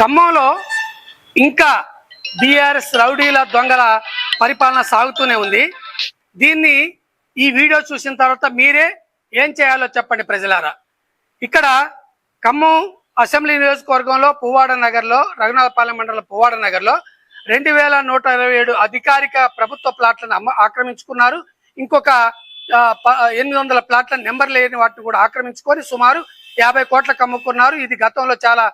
ఖమ్మంలో ఇంకా బీఆర్ఎస్ రౌడీల దొంగల పరిపాలన సాగుతూనే ఉంది. దీన్ని ఈ వీడియో చూసిన తర్వాత మీరే ఏం చేయాలో చెప్పండి ప్రజలారా. ఇక్కడ ఖమ్మం అసెంబ్లీ నియోజకవర్గంలో పువ్వాడ నగర్లో రఘునాథపాలెం మండలం పువ్వాడ నగర్లో రెండు వేల నూట ఇరవై ఏడు అధికారిక ప్రభుత్వ ప్లాట్లను అమ్మ ఆక్రమించుకున్నారు. ఇంకొక ఎనిమిది వందల ప్లాట్ల నెంబర్ లేని వాటిని కూడా ఆక్రమించుకొని సుమారు యాభై కోట్లకు అమ్ముకున్నారు ఇది గతంలో చాలా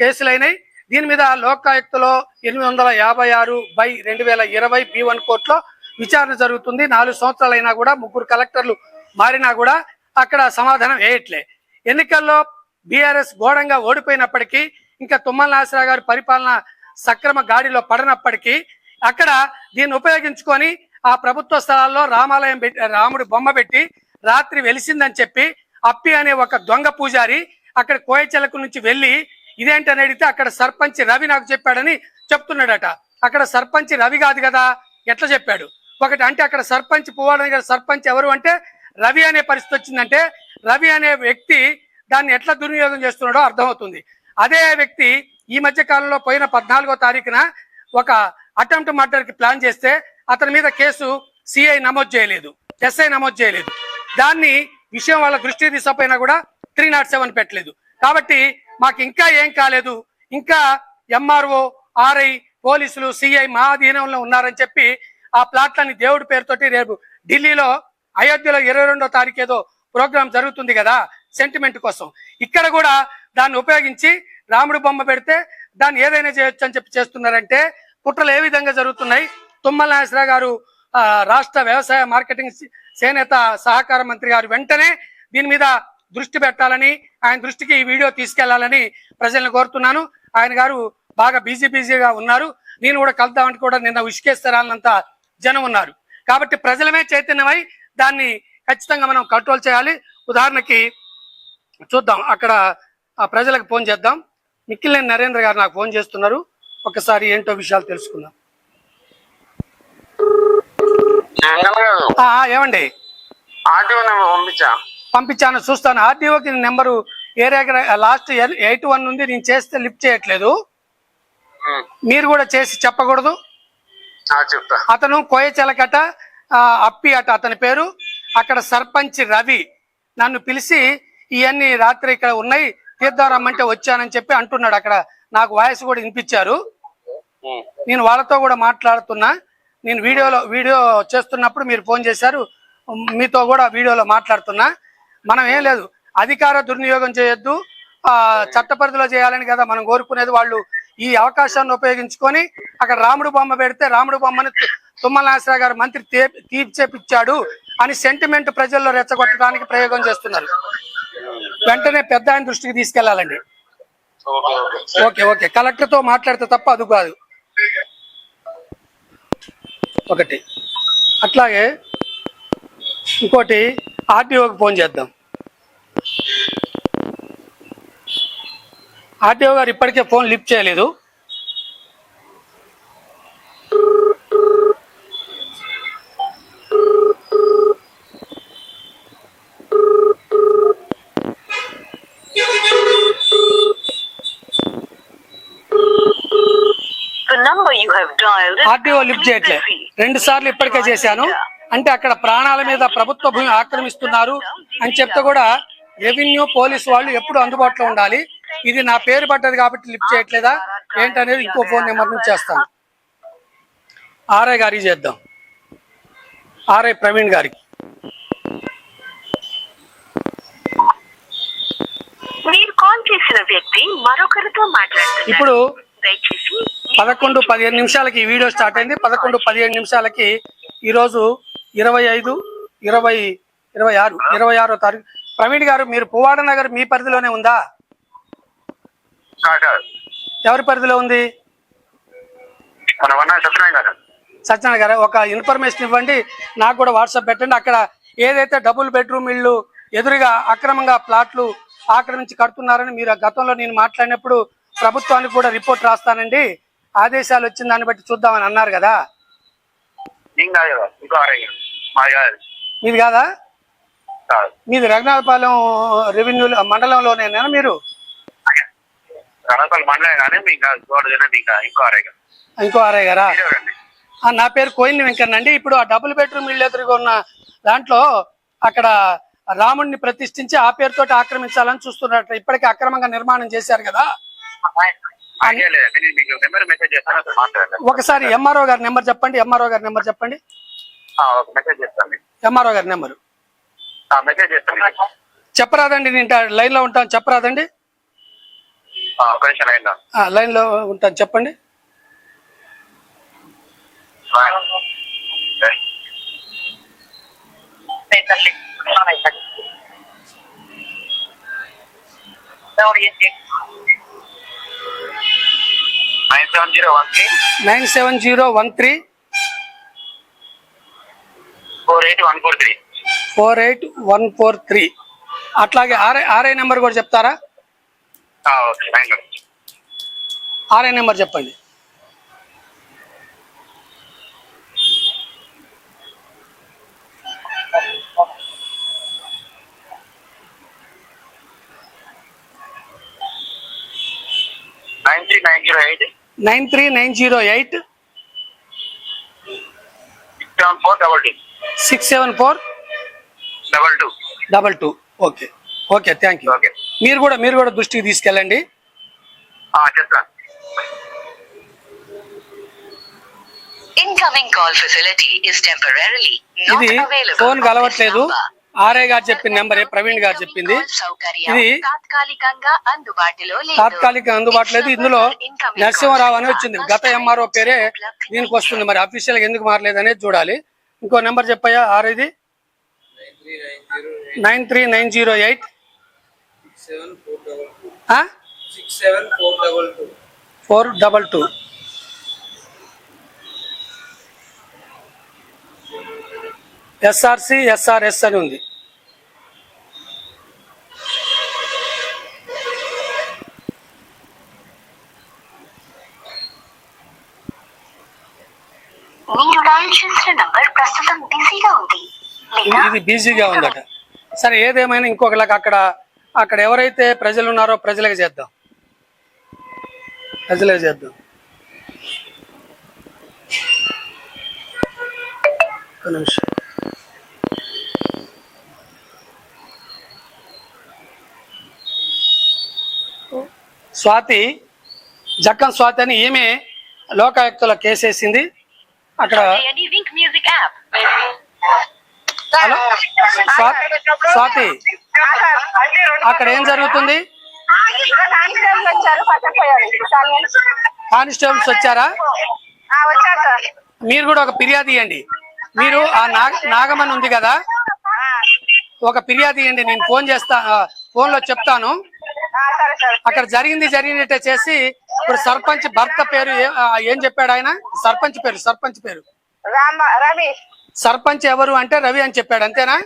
కేసులైనాయి. దీని మీద లోకాయుక్తలో ఎనిమిది వందల యాభై ఆరు బై రెండు వేల ఇరవై బి వన్ కోర్టులో విచారణ జరుగుతుంది. నాలుగు సంవత్సరాలైనా కూడా ముగ్గురు కలెక్టర్లు మారినా కూడా అక్కడ సమాధానం వేయట్లే. ఎన్నికల్లో బీఆర్ఎస్ ఘోరంగా ఓడిపోయినప్పటికీ ఇంకా తుమ్మల నాసిరా గారి పరిపాలన సక్రమ గాడిలో పడనప్పటికీ అక్కడ దీన్ని ఉపయోగించుకొని ఆ ప్రభుత్వ స్థలాల్లో రామాలయం పెట్టి రాముడి బొమ్మ పెట్టి రాత్రి వెలిసిందని చెప్పి అప్పి అనే ఒక దొంగ పూజారి అక్కడ కోయచెలకు నుంచి వెళ్ళి ఇదేంటని అడిగితే అక్కడ సర్పంచ్ రవి నాకు చెప్పాడని చెప్తున్నాడట. అక్కడ సర్పంచ్ రవి కాదు కదా? ఎట్లా చెప్పాడు? ఒకటి అంటే అక్కడ సర్పంచ్ పువ్వాడని గారి సర్పంచ్ ఎవరు అంటే రవి అనే పరిస్థితి వచ్చిందంటే రవి అనే వ్యక్తి దాన్ని ఎట్లా దుర్వినియోగం చేస్తున్నాడో అర్థమవుతుంది. అదే వ్యక్తి ఈ మధ్య కాలంలో పోయిన పద్నాలుగో తారీఖున ఒక అటెంప్ట్ మర్డర్కి ప్లాన్ చేస్తే అతని మీద కేసు సిఐ నమోదు చేయలేదు ఎస్ఐ నమోదు చేయలేదు. దాన్ని విషయం వాళ్ళ దృష్టి దిశపైన కూడా త్రీ నాట్ సెవెన్ పెట్టలేదు. కాబట్టి మాకు ఇంకా ఏం కాలేదు. ఇంకా ఎంఆర్ఓ ఆర్ఐ పోలీసులు సిఐ మా అధీనంలో ఉన్నారని చెప్పి ఆ ప్లాట్లని దేవుడి పేరుతోటి రేపు ఢిల్లీలో అయోధ్యలో ఇరవై రెండో తారీఖు ఏదో జరుగుతుంది కదా సెంటిమెంట్ కోసం. ఇక్కడ కూడా దాన్ని ఉపయోగించి రాముడు బొమ్మ పెడితే దాన్ని ఏదైనా చేయొచ్చు అని చెప్పి చేస్తున్నారంటే కుట్రలు ఏ విధంగా జరుగుతున్నాయి? తుమ్మల నాగేశ్వరరావు గారు రాష్ట్ర వ్యవసాయ మార్కెటింగ్ చేనేత సహకార మంత్రి గారు వెంటనే దీని మీద దృష్టి పెట్టాలని ఆయన దృష్టికి ఈ వీడియో తీసుకెళ్ళాలని ప్రజల్ని కోరుతున్నాను. ఆయన గారు బాగా బిజీ బిజీగా ఉన్నారు. నేను కూడా కలుద్దామంటే కూడా నిన్న ఉష్కేస్తారాలంత జనం ఉన్నారు. కాబట్టి ప్రజలమే చైతన్యమై దాన్ని ఖచ్చితంగా మనం కంట్రోల్ చేయాలి. ఉదాహరణకి చూద్దాం. అక్కడ ప్రజలకు ఫోన్ చేద్దాం. మిక్కిలేని నరేంద్ర గారు నాకు ఫోన్ చేస్తున్నారు. ఒకసారి ఏంటో విషయాలు తెలుసుకుందాం. ఏమండి? పంపించాను. చూస్తాను. ఆర్టీఓకి number area last eight one ఉంది నేను చేస్తే లిఫ్ట్ చేయట్లేదు. మీరు కూడా చేసి చెప్పకూడదు. అతను కోయచెలకట అప్పి అట అతని పేరు. అక్కడ సర్పంచ్ రవి నన్ను పిలిచి ఇవన్నీ రాత్రి ఇక్కడ ఉన్నాయి తీర్థం రమ్మంటే వచ్చానని చెప్పి అంటున్నాడు. అక్కడ నాకు వాయిస్ కూడా వినిపించారు. నేను వాళ్ళతో కూడా మాట్లాడుతున్నా. నేను వీడియోలో వీడియో చేస్తున్నప్పుడు మీరు ఫోన్ చేశారు. మీతో కూడా వీడియోలో మాట్లాడుతున్నా. మనం ఏం లేదు. అధికార దుర్వినియోగం చేయొద్దు. చట్టపరిధిలో చట్ట పరిధిలో చేయాలని కదా మనం కోరుకునేది. వాళ్ళు ఈ అవకాశాన్ని ఉపయోగించుకొని అక్కడ రాముడు బొమ్మ పెడితే రాముడు బొమ్మని తుమ్మల నాగేశ్వరరావు గారు మంత్రి తీర్చేపిచ్చాడు అని సెంటిమెంట్ ప్రజల్లో రెచ్చగొట్టడానికి ప్రయోగం చేస్తున్నారు. వెంటనే పెద్ద ఆయన దృష్టికి తీసుకెళ్ళాలండి. Okay okay. కలెక్టర్తో కలెక్టర్తో మాట్లాడితే తప్ప అది కాదు. ఒకటి. అట్లాగే ఇంకోటి ఆర్టీఓకి ఫోన్ చేద్దాం. ఆర్టీఓ గారు ఇప్పటికే ఫోన్ లిఫ్ట్ చేయలేదు. ఆర్టీఓ లిఫ్ట్ చేయట్లే. రెండు సార్లు ఇప్పటికే చేశాను. అంటే అక్కడ ప్రాణాల మీద ప్రభుత్వ భూమి ఆక్రమిస్తున్నారు అని చెప్తే కూడా రెవెన్యూ పోలీసు వాళ్ళు ఎప్పుడు అందుబాటులో ఉండాలి. ఇది నా పేరు పడ్డది కాబట్టి లిఫ్ట్ చేయట్లేదా? ఏంటనేది ఇంకో ఫోన్ నెంబర్ నుంచి చేస్తాను. ఆర్ఐ గారికి చేద్దాం. ఆర్ఐ ప్రవీణ్ గారికి. మీరు కాల్ చేసిన వ్యక్తి మరొకరితో మాట్లాడుతున్నారు. ఇప్పుడు పదకొండు పదిహేను నిమిషాలకి ఈ వీడియో స్టార్ట్ అయింది. పదకొండు పదిహేను నిమిషాలకి ఈరోజు ఇరవై ఐదు ఇరవై ఇరవై ఆరు ఇరవై ఆరో తారీఖు. ప్రవీణ్ గారు మీరు పువ్వాడ నగర్ మీ పరిధిలోనే ఉందా? కాదు ఎవరి పరిధిలో ఉంది? మన వన్న సత్యనారాయణ గారు? ఒక ఇన్ఫర్మేషన్ ఇవ్వండి. నాకు కూడా వాట్సాప్ పెట్టండి. అక్కడ ఏదైతే డబుల్ బెడ్రూమ్ ఇళ్ళు ఎదురుగా అక్రమంగా ప్లాట్లు ఆక్రమించి కడుతున్నారని మీరు గతంలో నేను మాట్లాడినప్పుడు ప్రభుత్వానికి కూడా రిపోర్ట్ రాస్తానండి. ఆదేశాలు వచ్చిన దాన్ని బట్టి చూద్దామని అన్నారు కదా. మాది కాదు. మీది కాదా? కాదు. మీది రఘునాథపాలెం రెవెన్యూ మండలంలోనేనా మీరు? కడపల్లి మండలే కానీ మీకు గోడ మీకు ఇంకో ఆరోగ్యం ఇంకో గారా నా పేరు కోయిల్ని వెంకన్న అండి ఇప్పుడు ఆ డబుల్ బెడ్రూమ్ ఇల్లు ఎదురుగా ఉన్న దాంట్లో అక్కడ రాముడిని ప్రతిష్ఠించి ఆ పేరుతోటి ఆక్రమించాలని చూస్తున్నట్టు ఇప్పటికే అక్రమంగా నిర్మాణం చేశారు కదా? ఒకసారి ఎంఆర్ఓ గారి నెంబర్ చెప్పండి. ఎంఆర్ఓ గారి నెంబర్ చెప్పండి. ఎంఆర్ఓ గారి నెంబరు. ఆ, మెసేజ్ చేస్తాను మీకు. చెప్పరాదండి నేను లైన్లో ఉంటాను. చెప్పరాదండి ఆ, ఒక నిమిషం అయిందా ఆ, లైన్లో ఉంటాను. చెప్పండి. Nine seven zero one three four eight one four three four eight one four three. అట్లాగే ఆర్ఐ ఆర్ఐ నెంబర్ కూడా చెప్తారా? ఆర్ఐ నెంబర్ చెప్పండి. Nine three nine zero eight. Nine three nine zero eight. Six seven four double two. Six seven four double two. Double two. Okay. Okay thank you okay. మీరు కూడా మీరు కూడా దృష్టికి తీసుకెళ్ళండి. చెప్తాను ఇది. ఫోన్ కలవట్లేదు. ఆర్ఐ గారు చెప్పిన నెంబరే ప్రవీణ్ గారు చెప్పింది. ఇది తాత్కాలికంగా అందుబాటులో లేదు. తాత్కాలిక అందుబాటులో లేదు. ఇందులో నరసింహారావు అని వచ్చింది. గత ఎంఆర్ఓ పేరే దీనికి వస్తుంది. మరి అఫీషియల్గా ఎందుకు మారలేదు అనేది చూడాలి. ఇంకో నెంబర్ చెప్పయ్యా. ఆర్ఐది nine three nine zero eight. Four double two SRC SRS అని ఉంది. మీరు డయల్ చేసిన నంబర్ ప్రస్తుతం బిజీగా ఉంది లేదా? ఇది బిజీగా ఉందట. సరే ఏదేమైనా ఇంకొకలాగా అక్కడ అక్కడ ఎవరైతే ప్రజలు ఉన్నారో ప్రజలకు చేద్దాం. ప్రజలకు చేద్దాం. నిమిషం. స్వాతి జక్కం స్వాతి అని ఈమె లోకాయుక్తలో కేసేసింది అక్కడ హలో? స్వాతి అక్కడ ఏం జరుగుతుంది? కానిస్టేబుల్స్ వచ్చారా మీరు కూడా ఒక ఫిర్యాదు ఇవ్వండి మీరు ఆ నాగ నాగమని ఉంది కదా? ఒక ఫిర్యాదు ఇవ్వండి నేను ఫోన్ చేస్తా ఫోన్లో చెప్తాను. అక్కడ జరిగింది జరిగినట్టే చేసి ఇప్పుడు సర్పంచ్ భర్త పేరు ఏ- చెప్పాడు ఆయన? సర్పంచ్ పేరు సర్పంచ్ పేరు. సర్పంచ్ ఎవరు అంటే రవి అని చెప్పాడు. అంతేనా?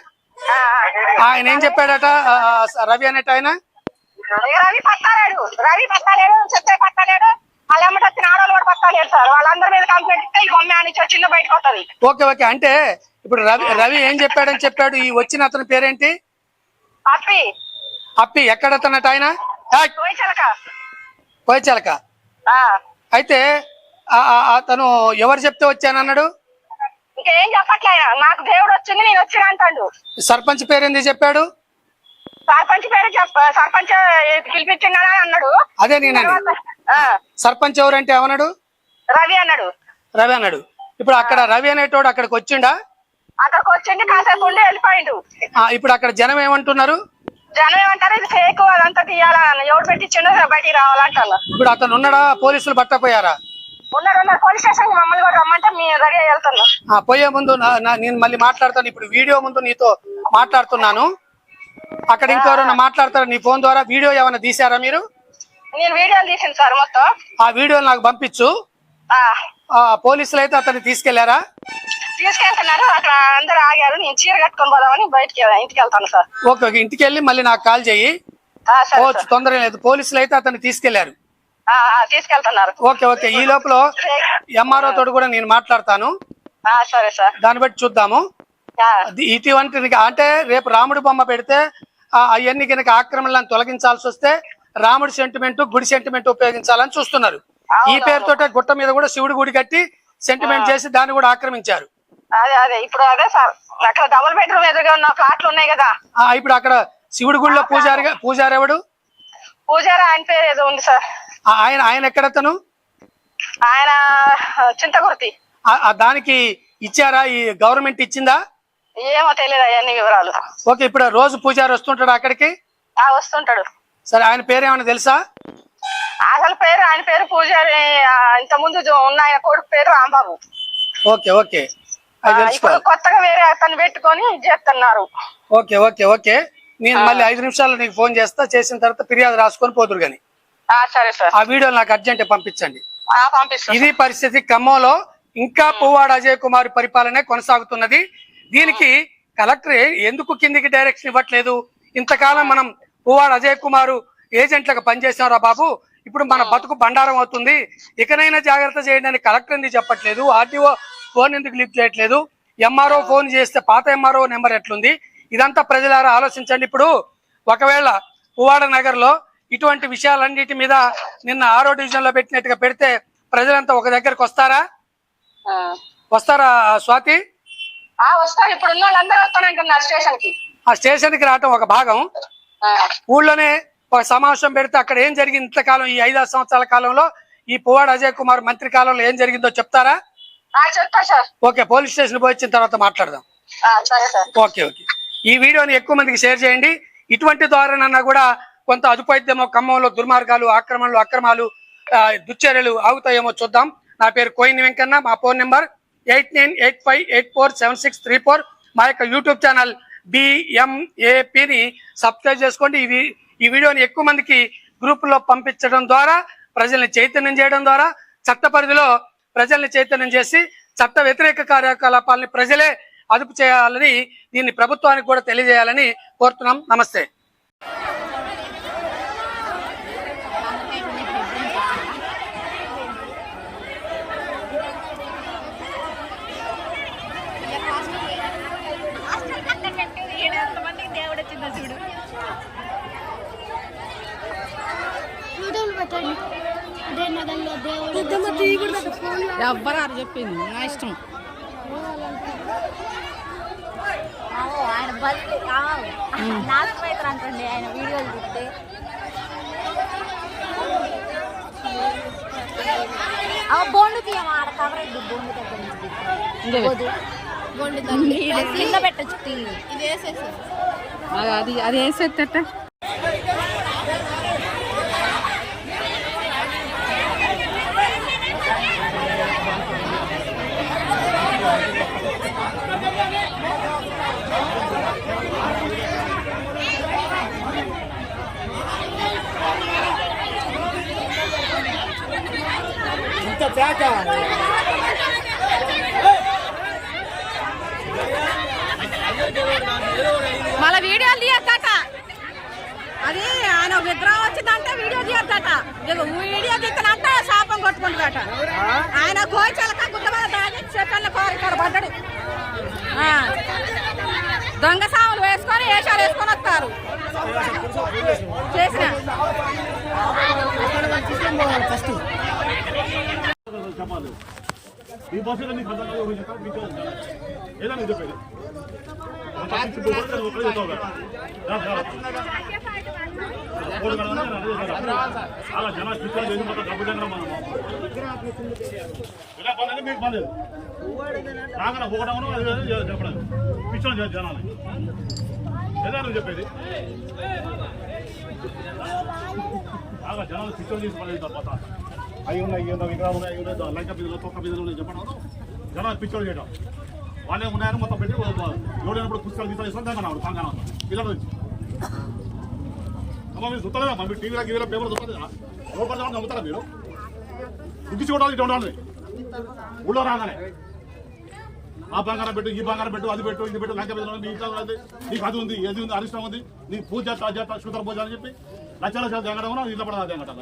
ఆయన ఏం చెప్పాడట? రవి అనేట ఆయన? రవి పట్టాలేడు. రవి పట్టాలేడు చెప్తే పట్టాలేడు. Okay okay. అంటే ఇప్పుడు రవి రవి ఏం చెప్పాడని చెప్పాడు? ఈ వచ్చిన అతని పేరేంటి? అప్పి. అప్పి. ఎక్కడతన్నట ఆయన? ఏయ్, పోయిచలక పోయచలక అయితే అతను ఎవరు చెప్తే వచ్చానన్నాడు? ఇంకేం చెప్పట్లే ఆయన. నాకు దేవుడు వచ్చింది నేను వచ్చిన అంటాడు. సర్పంచ్ పేరేంది చెప్పాడు? సర్పంచ్ పేరు చెప్ప సర్పంచ్ పిలిపించిందని అన్నాడు. అదే నేనండి ఆ, సర్పంచ్ ఎవరంటే ఏమన్నాడు? రవి అన్నాడు. రవి అన్నాడు. ఇప్పుడు అక్కడ రవి అనేటోడు అక్కడికి వచ్చిండా? అక్కడికి వచ్చింది కాసేపు ఉండి వెళ్ళిపోయిండు. ఆ, ఇప్పుడు అక్కడ జనం ఏమంటున్నారు? జనం ఏమంటారు ఇది ఫేక్ అదంతా తీయాలని ఎవడు పెట్టించిండో బయటికి రావాలంటాను ఇప్పుడు అతను ఉన్నాడా? పోలీసులు పట్టపోయారా? ఉన్నారు ఉన్నారు పోలీస్ స్టేషన్ మమ్మల్ని కూడా రమ్మంటే మేము రెడీ అయ్యి వెళ్తున్నాం. ఆ, పోయే ముందు నా- నా- నేను మళ్ళీ మాట్లాడతాను. ఇప్పుడు వీడియో ముందు నీతో మాట్లాడుతున్నాను. అక్కడ ఇంకెవరైనా మాట్లాడతారా? నీ ఫోన్ ద్వారా వీడియో ఏమైనా తీసారా మీరు? నేను వీడియోలు తీసింది సార్ మొత్తం. ఆ వీడియో నాకు పంపించు. ఆ, ఆ పోలీసులు అయితే అతన్ని తీసుకెళ్ళారా? తీసుకెళ్తున్నారు. అక్కడ అందరు ఆగారు. నేను చీర కట్టుకొని పోదామని బయటికి ఇంటికి వెళ్తాను సార్. Okay okay. ఇంటికి వెళ్ళి మళ్ళీ నాకు కాల్ చెయ్యి ఆ, సరే పోవచ్చు సార్. తొందర లేదు. పోలీసులు అయితే అతన్ని తీసుకెళ్ళారు. తీసుకెళ్తున్నారు. Okay okay. ఈ లోపల ఎంఆర్ఓ తోడు కూడా నేను మాట్లాడతాను. సరే సార్. దాన్ని బట్టి చూద్దాము. ఇటువంటి అంటే రేపు రాముడి బొమ్మ పెడితే అవన్నీ కనుక ఆక్రమణలను తొలగించాల్సి వస్తే రాముడి సెంటిమెంట్ గుడి సెంటిమెంట్ ఉపయోగించాలని చూస్తున్నారు. ఈ పేరుతోటే గుట్ట మీద కూడా శివుడి గుడి కట్టి సెంటిమెంట్ చేసి దాన్ని కూడా ఆక్రమించారు. అదే అదే. ఇప్పుడు అదే సార్. అక్కడ డబుల్ బెడ్రూమ్ ఎదురుగా ఉన్న ఫ్లాట్లు ఉన్నాయి కదా. ఇప్పుడు అక్కడ శివుడి గుడిలో పూజారిగా పూజారి ఎవడు? పూజారి ఆయన పేరు ఏదో ఉంది సార్. ఆయన ఆయన ఎక్కడతను? ఆయన చింతకుర్తి. దానికి ఇచ్చారా? ఈ గవర్నమెంట్ ఇచ్చిందా? ఏమో తెలియదు అవన్నీ వివరాలు. ఓకే ఇప్పుడు రోజు పూజారి వస్తుంటాడు అక్కడికి? ఆ వస్తుంటాడు. సరే ఆయన పేరు ఏమైనా తెలుసా? అసలు పేరు ఆయన పేరు పూజారి ఇంత ముందు ఉన్న ఆయన కొడుకు పేరు రాంబాబు. Okay okay. ఇప్పుడు కొత్తగా వేరే అతను పెట్టుకొని చేస్తున్నారు. Okay okay okay. నేను మళ్ళీ ఐదు నిమిషాల్లో నీకు ఫోన్ చేస్తా. చేసిన తర్వాత ఫిర్యాదు రాసుకొని పోతురు కానీ సరే సార్. ఆ వీడియో నాకు అర్జెంట్ పంపించండి. ఇది పరిస్థితి ఖమ్మంలో ఇంకా పువ్వాడ అజయ్ కుమార్ పరిపాలనే కొనసాగుతున్నది. దీనికి కలెక్టర్ ఎందుకు కిందికి డైరెక్షన్ ఇవ్వట్లేదు? ఇంతకాలం మనం పువ్వాడ అజయ్ కుమార్ ఏజెంట్లకు పనిచేసారా బాబు? ఇప్పుడు మన బతుకు బండారం అవుతుంది. ఇకనైనా జాగ్రత్త చేయండి అని కలెక్టర్ ఎందుకు చెప్పట్లేదు? ఆర్టీఓ ఫోన్ ఎందుకు లిఫ్ట్ చేయట్లేదు? ఎంఆర్ఓ ఫోన్ చేస్తే పాత ఎంఆర్ఓ నెంబర్ ఎట్లుంది? ఇదంతా ప్రజలారా ఆలోచించండి. ఇప్పుడు ఒకవేళ పువ్వాడ నగర్లో ఇటువంటి విషయాలన్నిటి మీద నిన్న ఆరో డివిజన్లో పెట్టినట్టుగా పెడితే ప్రజలంతా ఒక దగ్గరకు వస్తారా. వస్తారా స్వాతి? ఆ, వస్తారు. ఇప్పుడు స్టేషన్కి. ఆ స్టేషన్కి రావటం ఒక భాగం. ఊళ్ళోనే ఒక సమావేశం పెడితే అక్కడ ఏం జరిగింది ఇంతకాలం ఈ ఐదారు సంవత్సరాల కాలంలో? ఈ పువ్వాడ అజయ్ కుమార్ మంత్రి కాలంలో ఏం జరిగిందో చెప్తారా? ఓకే పోలీస్ స్టేషన్ పోయి వచ్చిన తర్వాత మాట్లాడదాం. Okay okay. ఈ వీడియోని ఎక్కువ మందికి షేర్ చేయండి. ఇటువంటి ద్వారానన్నా కూడా కొంత అదుపైద్యమో ఖమ్మంలో దుర్మార్గాలు ఆక్రమణలు అక్రమాలు దుశ్చర్యలు ఆగుతాయేమో చూద్దాం. నా పేరు కోయిన్ వెంకన్న మా phone number eight nine eight five eight four seven six three four. మా యొక్క యూట్యూబ్ ఛానల్ బిఎంఏపిని సబ్స్క్రైబ్ చేసుకోండి. ఈ వీ- ఈ వీడియోని ఎక్కువ మందికి గ్రూపుల్లో పంపించడం ద్వారా ప్రజల్ని చైతన్యం చేయడం ద్వారా చట్ట పరిధిలో ప్రజల్ని చైతన్యం చేసి చట్ట వ్యతిరేక కార్యకలాపాలని ప్రజలే అదుపు చేయాలని దీన్ని ప్రభుత్వానికి కూడా తెలియజేయాలని కోరుతున్నాం. నమస్తే దేవుడు వచ్చిందో చూడు వీడియోలు పెట్టండి అదే నగల్లో దేవుడు ఎవ్వరారు చెప్పింది నా ఇష్టం. ఆయన బలి నాశనం అవుతారు అంటండి ఆయన వీడియోలు చూస్తే. ఆ బోండు తీయమా ఆడ కవర్ అయింది బోండు దగ్గర నుంచి వద్దు. కింద పెట్టచ్చు అది అది వేసేట మళ్ళీ వీడియోలు తీయద్దట. అది ఆయన విగ్రహం వచ్చిందంటే వీడియో తీయద్దట. వీడియో తీస్తానంటే శాపం కొట్టుకుంటుందట. ఆయన కోచలక గుడ్డ మీద దాగి చెట్ల కోరి ఇక్కడ పడ్డాడు. ఆ. దొంగ సాములు వేసుకొని వేషాలు వేసుకొని వస్తారు. చేసిన. ఈ భాషలో నీకు అర్థం కాదు ఒకటి చెప్తాను, మీకు ఏదో నీకు చెప్పేది? కదా. అలా జనాలు పిచ్చోళ్ళు చేసి మొత్తం డబ్బు దగ్గర మనం ఇలా పనులు మీకు పర్లేదు రాగానే ఒకటమను అది చెప్పడం పిచ్చోళ్ళు జనాలు. ఏదో నువ్వు చెప్పేది? బాగా జనాలు పిచ్చోళ్ళు తీసుకోలేదు తప్ప. అవి ఉన్నాయి ఇవి ఉన్నాయి విగ్రహాలు ఉన్నాయి ఉన్నాయి. లంక బిందులు తొక్క బిందులు ఉన్నాయి. చెప్పడం జనాలు పిచ్చోళ్ళు చేయడం వాళ్ళే ఉన్నాయని మొత్తం పెట్టి ఎవడైనప్పుడు పుస్తకాలు తీసుకొని ఇస్తాను తెలంగాణ తెలంగాణ పిల్లల నుంచి అమ్మ మీరు చూస్తలేదా మీరు టీవీలో గీవీలో పేపర్ చూస్తలేదా రూపాయలు చెప్పండి నమ్ముతారా మీరు? బుద్ధి ఇటు ఉండాలి. ఊళ్ళో రాగానే. ఆ బంగారం పెట్టు ఈ బంగారం పెట్టు అది పెట్టు ఇది పెట్టు లంక బిందులు నీ ఇంట్లో ఉంది నీకు అది ఉంది ఏది ఉంది అరిష్టం ఉంది నీకు పూజ చేస్తా చేస్తా శుద్ధ పూజ అని చెప్పి లక్షల లక్షలు జంగడం ఇంట్లో పడదా జంగటం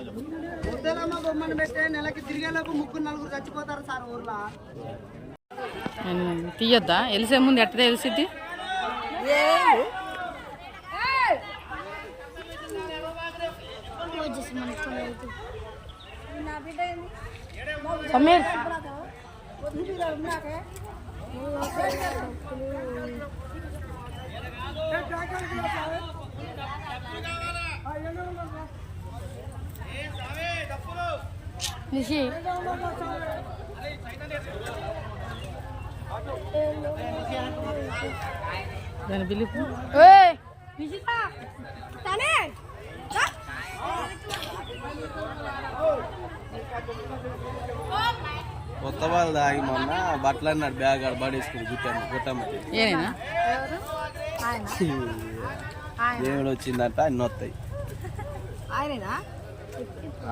చెప్పి ముద్దలమ్మ బొమ్మను పెట్టే నెలకి తిరిగేలోపు ముగ్గురు నలుగురు చచ్చిపోతారు సార్ ఊర్లో. తీయొద్దా? వెలిసే ముందు ఎట్ట తెలిసిద్ది? సమీర్. నిషి దాని తనే కొత్త వాళ్ళు తాగి మొన్న బట్టలు అన్నాడు బ్యాగ్ ఆడ పడేసుకుని గుట్టమ్మ గుట్టమ్మ ఏనేనా? దేవుడు వచ్చిందంట అన్ని వస్తాయి. ఆయనేనా?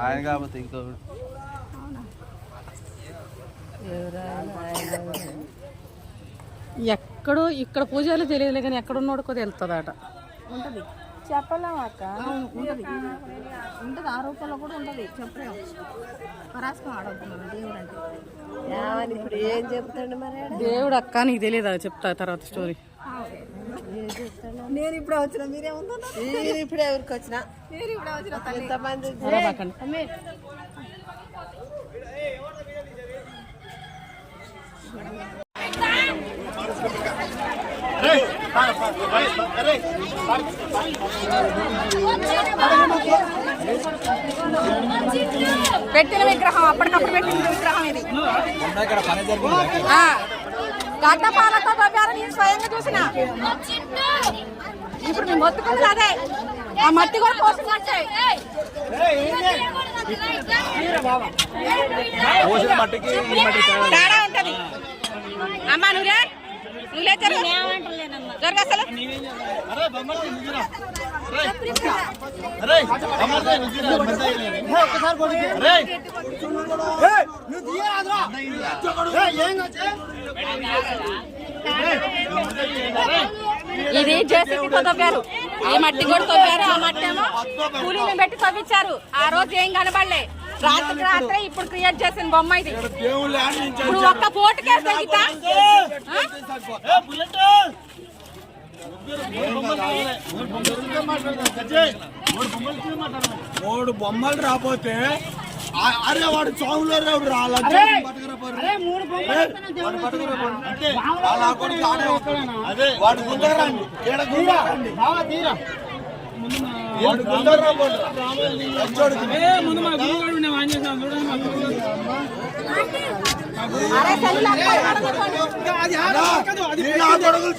ఆయన కాకపోతే ఇంకొకటి ఎక్కడో ఇక్కడ పూజలు తెలియదులే కానీ ఎక్కడ ఉన్నాడుకో తెలుస్తుందట ఉంటది. చెప్పలేము అక్క. ఉంటది. ఉంటది. ఆ రూపంలో కూడా ఉంటది. చెప్పలేము. పరాస్కం ఆడవుతున్నాను దేవుడు అంటే ఇప్పుడు ఏం చెప్తాడు మరి దేవుడు అక్క నీకు తెలియదా? చెప్తా తర్వాత స్టోరీ. నేను ఇప్పుడు వచ్చిన మీరేముందా నేను ఇప్పుడే ఎవరికి వచ్చిన? నేను ఇప్పుడే వచ్చిన ఎంతమంది? పెట్టిన విగ్రహం అప్పటికప్పుడు పెట్టిన విగ్రహం ఇది. ఇక్కడ పని జరిగింది ఆ, గడ్డ పాలతో తవ్వారు నేను స్వయంగా చూసిన. ఇప్పుడు మేము మొత్తుకుంది అదే. ఆ మట్టి కూడా పోస్తుందంటే పోసిన మట్టికి తేడా ఉంటది. అమ్మా నువ్వులే నువ్వులే జరుగు. జరుగు అసలు. ఇది జేసీబీతో తవ్వారు ఈ మట్టి కూడా తవ్వారు ఆ మట్టి ఏమో కూలీని పెట్టి తవ్వించారు ఆ రోజు ఏం కనబడలే. రాత్రికి రాత్రే ఇప్పుడు క్రియేట్ చేసిన బొమ్మ ఇది. ఇప్పుడు ఒక్క పోటు కేసు గిట్ట మూడు బొమ్మలు రాపోతే ఆ- అరే వాడు చావులో రాడు రాలా? అదే వాడు ముందర రండి వాడు ముందర రాబోడు. వచ్చాడు. అరే సెల్లులార్ అన్నా, ఈ నా కొడుకులు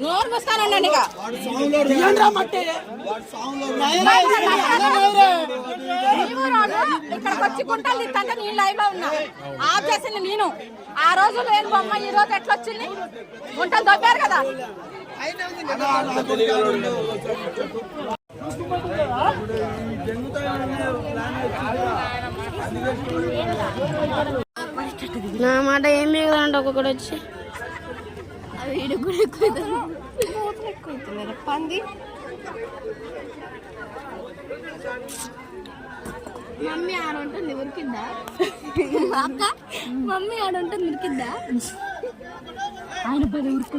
నోరు ఇక్కడికి వచ్చి గుంటలు తింటే నేను లైవ్లో ఉన్నా ఆఫ్ చేసింది నేను ఆ రోజు లేని బొమ్మ ఈ రోజు ఎట్లా వచ్చింది గుంటలు దొబ్బారు కదా నా మాట ఏం మిగలండి ఒక్కొక్కటి వచ్చి. పంది మమ్మీ ఆడుంటుంది ఉరికిద్దా అక్క మమ్మీ ఆడుంటుంది ఉరికిద్దా ఆయన పది ఉరుకు